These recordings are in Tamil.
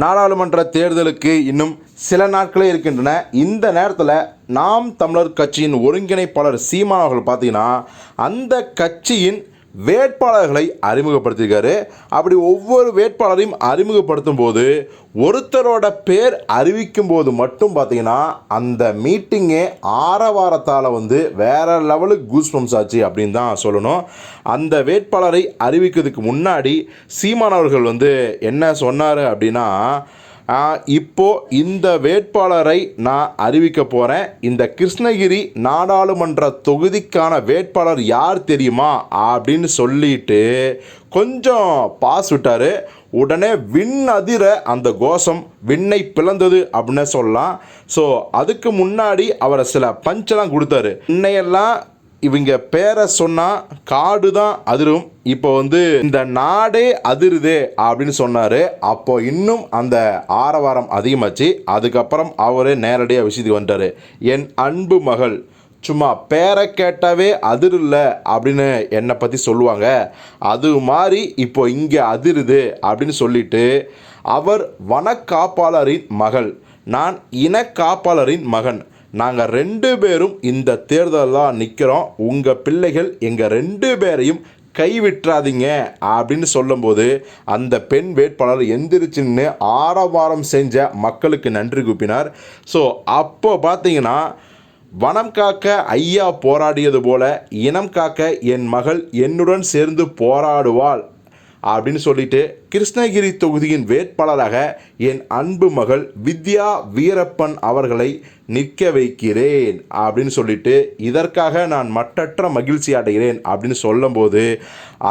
நாடாளுமன்ற தேர்தலுக்கு இன்னும் சில நாட்களே இருக்கின்றன. இந்த நேரத்தில் நாம் தமிழர் கட்சியின் ஒருங்கிணைப்பாளர் சீமான் அவர்கள் பார்த்தீங்கன்னா அந்த கட்சியின் வேட்பாளர்களை அறிமுகப்படுத்தியிருக்காரு. அப்படி ஒவ்வொரு வேட்பாளரையும் அறிமுகப்படுத்தும் போது ஒருத்தரோட பேர் அறிவிக்கும் போது மட்டும் பார்த்தீங்கன்னா அந்த மீட்டிங்கே ஆரவாரத்தால் வந்து வேற லெவலுக்கு கூஸ்பம்ஸ் ஆச்சு அப்படின்னு தான் சொல்லணும். அந்த வேட்பாளரை அறிவிக்கிறதுக்கு முன்னாடி சீமானவர்கள் வந்து என்ன சொன்னார் அப்படின்னா இப்போது இந்த வேட்பாளரை நான் அறிவிக்க போகிறேன் இந்த கிருஷ்ணகிரி நாடாளுமன்ற தொகுதிக்கான வேட்பாளர் யார் தெரியுமா? அப்படின்னு சொல்லிட்டு கொஞ்சம் பாஸ் விட்டார். உடனே விண் அதிர அந்த கோஷம் விண்ணை பிளந்தது அப்படின்னு சொல்லலாம். ஸோ அதுக்கு முன்னாடி அவரை சில பஞ்செல்லாம் கொடுத்தாரு. இன்னையெல்லாம் இவங்க பேரை சொன்னால் காடு தான் அதிரும். இப்போ வந்து இந்த நாடே அதிருதே அப்படின்னு சொன்னார். அப்போ இன்னும் அந்த ஆரவாரம் அதிகமாச்சு. அதுக்கப்புறம் அவரே நேரடியாக விஷயத்துக்கு வந்துட்டார். என் அன்பு மகள் சும்மா பேரை கேட்டாவே அதிரில்ல அப்படின்னு என்னை பற்றி சொல்லுவாங்க. அது மாதிரி இப்போ இங்கே அதிருது அப்படின்னு சொல்லிட்டு அவர் வனக்காப்பாளரின் மகள் நான் இனக்காப்பாளரின் மகன். நாங்கள் ரெண்டு பேரும் இந்த தேர்தலில் நிற்கிறோம் உங்கள் பிள்ளைகள் எங்கள் ரெண்டு பேரையும் கைவிட்டுறாதீங்க அப்படின்னு சொல்லும்போது அந்த பெண் வேட்பாளர் எந்திரிச்சின்னு ஆரவாரம் செஞ்ச மக்களுக்கு நன்றி கூப்பினார். ஸோ அப்போ பார்த்தீங்கன்னா வனம் காக்க ஐயா போராடியது போல இனம் காக்க என் மகள் என்னுடன் சேர்ந்து போராடுவாள் அப்படின்னு சொல்லிட்டு கிருஷ்ணகிரி தொகுதியின் வேட்பாளராக என் அன்பு மகள் வித்யா வீரப்பன் அவர்களை நிற்க வைக்கிறேன் அப்படின்னு சொல்லிட்டு இதற்காக நான் மட்டற்ற மகிழ்ச்சி அடைகிறேன் அப்படின்னு சொல்லும்போது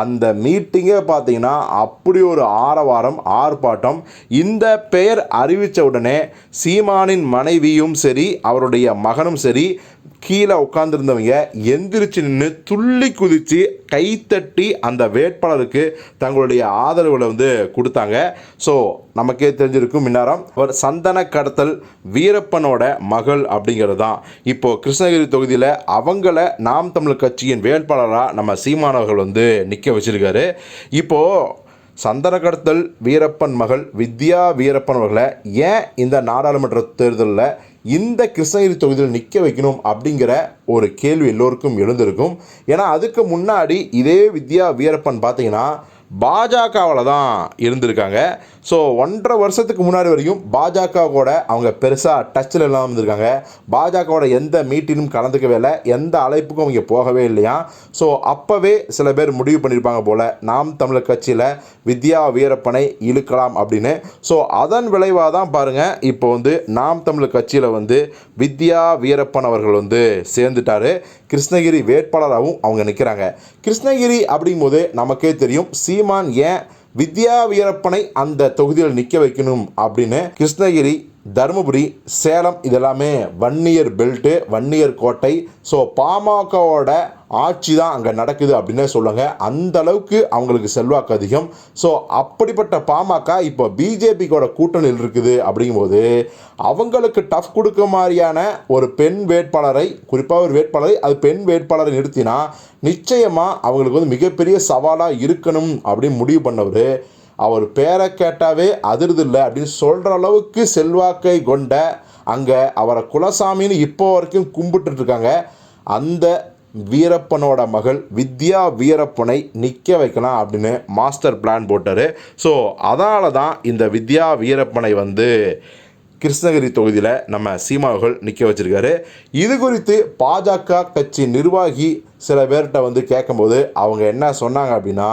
அந்த மீட்டிங்கே பார்த்தீங்கன்னா அப்படி ஒரு ஆரவாரம் ஆர்ப்பாட்டம். இந்த பெயர் அறிவித்த உடனே சீமானின் மனைவியும் சரி அவருடைய மகனும் சரி கீழே உட்காந்துருந்தவங்க எந்திரிச்சு நின்று துள்ளி குதித்து கைத்தட்டி அந்த வேட்பாளருக்கு தங்களுடைய ஆதரவில் வந்து கொடுத்தாங்க. ஸோ நமக்கே தெரிஞ்சிருக்கும் மின்னாரம். அவர் சந்தன கடத்தல் வீரப்பனோட மகள் அப்படிங்கிறது தான் இப்போ கிருஷ்ணகிரி தொகுதியில் அவங்கள நாம் தமிழ் கட்சியின் வேட்பாளராக நம்ம சீமானவர்கள் வந்து நிற்க வச்சிருக்காரு. இப்போது சந்தன கடத்தல் வீரப்பன் மகள் வித்யா வீரப்பன் அவர்களை ஏன் இந்த நாடாளுமன்ற தேர்தலில் இந்த கிருஷ்ணகிரி தொகுதியில் நிற்க வைக்கணும் அப்படிங்கிற ஒரு கேள்வி எல்லோருக்கும் எழுந்திருக்கும். ஏன்னா அதுக்கு முன்னாடி இதே வித்யா வீரப்பன் பார்த்தீங்கன்னா பாஜகவில் தான் இருந்திருக்காங்க. ஸோ ஒன்றரை வருஷத்துக்கு முன்னாடி வரையும் பாஜக கூட அவங்க பெருசாக டச்சில் இல்லாமல் இருந்திருக்காங்க. பாஜகவோட எந்த மீட்டிலும் கலந்துக்கவே இல்லை. எந்த அழைப்புக்கும் அவங்க போகவே இல்லையா? ஸோ அப்போவே சில பேர் முடிவு பண்ணியிருப்பாங்க போல் நாம் தமிழர் கட்சியில் வித்யா வீரப்பனை இழுக்கலாம் அப்படின்னு. ஸோ அதன் விளைவாக தான் பாருங்கள் இப்போ வந்து நாம் தமிழர் கட்சியில் வந்து வித்யா வீரப்பன் அவர்கள் வந்து சேர்ந்துட்டாரு. கிருஷ்ணகிரி வேட்பாளராகவும் அவங்க நிற்கிறாங்க கிருஷ்ணகிரி அப்படிங்கும்போது நமக்கே தெரியும் சி சீமான் ஏன்? வித்யா வீரப்பனை அந்த தொகுதியில் நிற்க வைக்கணும் அப்படின்னு கிருஷ்ணகிரி தருமபுரி சேலம் இதெல்லாமே வன்னியர் பெல்ட்டு வன்னியர் கோட்டை. ஸோ பாமகவோட ஆட்சி தான் அங்கே நடக்குது அப்படின்னே சொல்லுவாங்க அந்த அளவுக்கு அவங்களுக்கு செல்வாக்கு அதிகம். ஸோ அப்படிப்பட்ட பாமக இப்போ பிஜேபிக்கோட கூட்டணியில் இருக்குது அப்படிங்கும்போது அவங்களுக்கு டஃப் கொடுக்க மாதிரியான ஒரு பெண் வேட்பாளரை குறிப்பாக ஒரு வேட்பாளரை அது பெண் வேட்பாளரை நிறுத்தினா நிச்சயமாக அவங்களுக்கு வந்து மிகப்பெரிய சவாலாக இருக்கணும் அப்படின்னு முடிவு பண்ணவர் அவர் பேரை கேட்டாவே அதிர்து இல்லை அப்படின்னு சொல்கிற அளவுக்கு செல்வாக்கை கொண்ட அங்கே அவரை குலசாமின்னு இப்போ வரைக்கும் கும்பிட்டுட்ருக்காங்க அந்த வீரப்பனோட மகள் வித்யா வீரப்பனை நிற்க வைக்கலாம் அப்படின்னு மாஸ்டர் பிளான் போட்டார். ஸோ அதனால தான் இந்த வித்யா வீரப்பனை வந்து கிருஷ்ணகிரி தொகுதியில் நம்ம சீமாவர்கள் நிற்க வச்சுருக்காரு. இது குறித்து பாஜக கட்சி நிர்வாகி சில பேர்கிட்ட வந்து கேட்கும்போது அவங்க என்ன சொன்னாங்க அப்படின்னா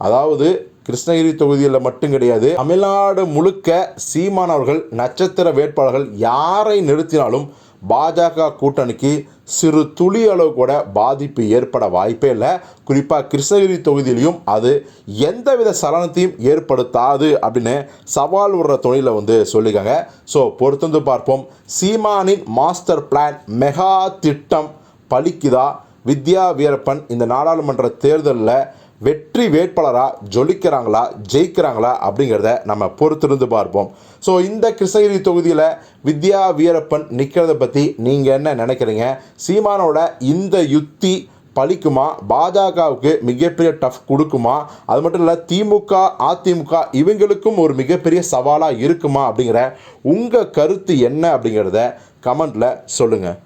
அதாவது கிருஷ்ணகிரி தொகுதியில் மட்டும் கிடையாது. தமிழ்நாடு முழுக்க சீமானவர்கள் நட்சத்திர வேட்பாளர்கள் யாரை நிறுத்தினாலும் பாஜக கூட்டணிக்கு சிறு துளி அளவு கூட பாதிப்பு ஏற்பட வாய்ப்பே இல்லை. குறிப்பாக கிருஷ்ணகிரி தொகுதியிலையும் அது எந்தவித சலனத்தையும் ஏற்படுத்தாது அப்படின்னு சவால் விடுற துணையில் வந்து சொல்லிக்காங்க ஸோ பொறுத்தந்து பார்ப்போம். சீமானின் மாஸ்டர் பிளான் மெகா திட்டம் பலிக்குதா? வித்யா வீரப்பன் இந்த நாடாளுமன்ற தேர்தலில் வெற்றி வேட்பாளராக ஜொலிக்கிறாங்களா ஜெயிக்கிறாங்களா அப்படிங்கிறத நம்ம பொறுத்திருந்து பார்ப்போம். ஸோ இந்த கிருஷ்ணகிரி தொகுதியில் வித்யா வீரப்பன் நிற்கிறத பற்றி நீங்கள் என்ன நினைக்கிறீங்க? சீமானோட இந்த யுத்தி பழிக்குமா பாஜகவுக்கு மிகப்பெரிய டஃப் கொடுக்குமா? அது மட்டும் இல்லை திமுக அதிமுக இவங்களுக்கும் ஒரு மிகப்பெரிய சவாலாக இருக்குமா அப்படிங்கிற உங்கள் கருத்து என்ன அப்படிங்கிறத கமெண்ட்டில் சொல்லுங்கள்